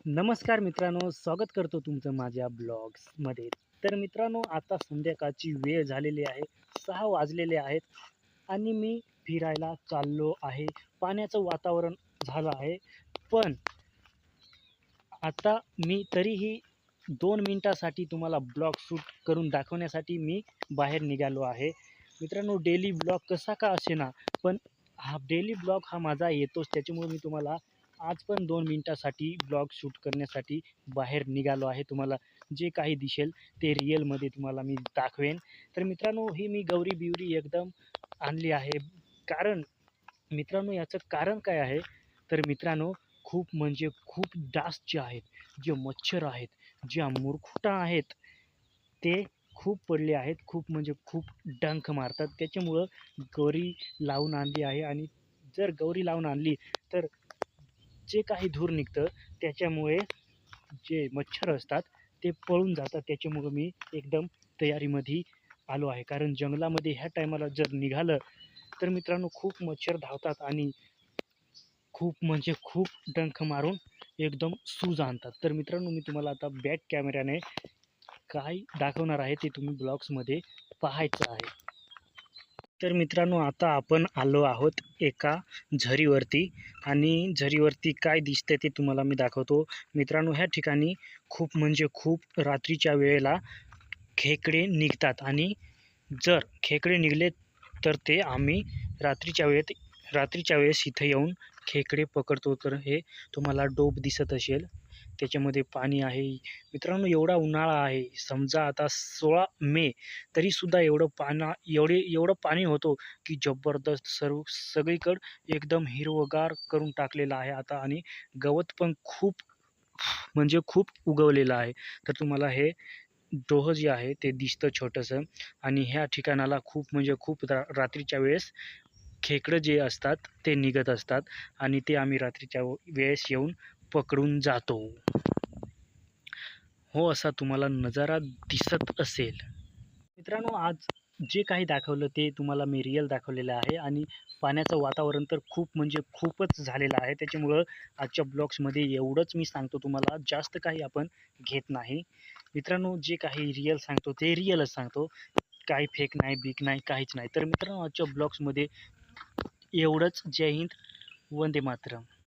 नमस्कार मित्रांनो स्वागत करतो तुमचं माझ्या ब्लॉग्समध्ये. तर मित्रांनो आता संध्याकाळची वेळ झालेली आहे सहा वाजलेले आहेत आणि मी फिरायला चाललो आहे. पाण्याचं वातावरण झालं आहे पण आता मी तरीही दोन मिनटासाठी तुम्हाला ब्लॉग शूट करून दाखवण्यासाठी मी बाहेर निघालो आहे. मित्रांनो डेली ब्लॉग कसा का असेना पण हा डेली ब्लॉग हा माझा येतोच. त्याच्यामुळे मी तुम्हाला आज पण दोन मिनटासाठी ब्लॉग शूट करण्यासाठी बाहेर निघालो आहे. तुम्हाला जे काही दिसेल ते रिअलमध्ये तुम्हाला मी दाखवेन. तर मित्रांनो ही मी गौरी बिवरी एकदम आणली आहे. कारण मित्रांनो याचं कारण काय आहे? तर मित्रांनो खूप म्हणजे खूप डास जे आहेत जे मच्छर आहेत ज्या मुरखुटा आहेत ते खूप पडले आहेत. खूप म्हणजे खूप डंख मारतात. त्याच्यामुळं गौरी लावून आणली आहे आणि जर गौरी लावून आणली तर जे काही धूर निघतं त्याच्यामुळे जे मच्छर असतात ते पळून जातात. त्याच्यामुळं मी एकदम तयारीमध्ये आलो आहे. कारण जंगलामध्ये ह्या टायमाला जर निघालं तर मित्रांनो खूप मच्छर धावतात आणि खूप म्हणजे खूप डंख मारून एकदम सूज आणतात. तर मित्रांनो मी तुम्हाला आता बॅक कॅमेऱ्याने काय दाखवणार आहे ते तुम्ही ब्लॉग्समध्ये पाहायचं आहे. तर मित्रांनो आता आपण आलो आहोत एका झरीवरती आणि झरीवरती काय दिसतंय ते तुम्हाला मी दाखवतो. मित्रांनो ह्या ठिकाणी खूप म्हणजे खूप रात्रीच्या वेळेला खेकडे निघतात आणि जर खेकडे निघले तर ते आम्ही रात्रीच्या वेळेत रात्रीच्या वेळेस इथं येऊन खेकडे पकडतो. तर हे तुम्हाला डोब दिसत असेल. त्याच्यामध्ये पाणी आहे. मित्रांनो एवढा उन्हाळा आहे. समजा आता सोळा मे तरीसुद्धा एवढं पाना एवढे एवढं पाणी होतो की जबरदस्त सर्व सगळीकडं एकदम हिरवगार करून टाकलेलं आहे. आता आणि गवत पण खूप म्हणजे खूप उगवलेलं आहे. तर तुम्हाला हे डोह जे आहे ते दिसतं छोटंसं. आणि ह्या ठिकाणाला खूप म्हणजे खूप रा रात्रीच्या वेळेस खेकडं जे असतात ते निघत असतात आणि ते आम्ही रात्रीच्या वेळेस येऊन पकडून जातो. हो असा तुम्हाला नजारा दिसत असेल. मित्रांनो आज जे काही दाखवलं ते तुम्हाला मी रिअल दाखवलेलं आहे आणि पाण्याचं वातावरण तर खूप म्हणजे खूपच झालेलं आहे. त्याच्यामुळं आजच्या ब्लॉग्समध्ये एवढंच मी सांगतो तुम्हाला जास्त काही आपण घेत नाही. मित्रांनो जे काही रिअल सांगतो ते रिअलच सांगतो. काही फेक नाही बीक नाही काहीच नाही. तर मित्रांनो आजच्या ब्लॉग्समध्ये एवढंच. जय हिंद. वंदे मातरम.